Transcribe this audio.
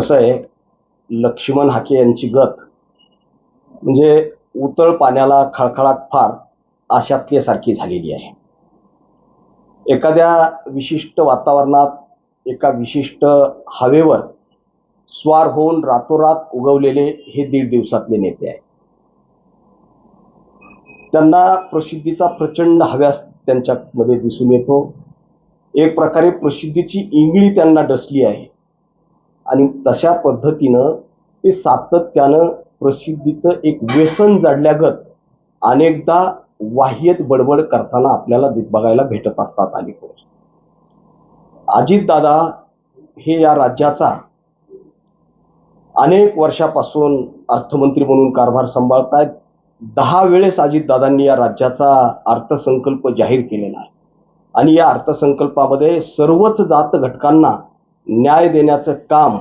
कसं आहे लक्ष्मण हाके यांची गत म्हणजे उतळ पाण्याला खळखळाट फार आशातल्यासारखी झालेली आहे. एखाद्या विशिष्ट वातावरणात एका विशिष्ट हवेवर स्वार होऊन रातोरात उगवलेले हे दीड दिवसातले नेते आहेत. त्यांना प्रसिद्धीचा प्रचंड हव्यास त्यांच्यामध्ये दिसून येतो. एक प्रकारे प्रसिद्धीची इंगळी त्यांना डसली आहे. आणि तशा पद्धतीनं ते सातत्यानं प्रसिद्धीचं एक व्यसन जडल्यागत अनेकदा वाह्यत बडबड करताना आपल्याला बघायला भेटत असतात अलीकडे. अजितदादा हे या राज्याचा अनेक वर्षापासून अर्थमंत्री म्हणून कारभार सांभाळत आहेत दहा वेळेस अजितदादांनी या राज्याचा अर्थसंकल्प जाहीर केलेला आहे. आणि या अर्थसंकल्पामध्ये सर्वच जात घटकांना न्याय देण्याचं काम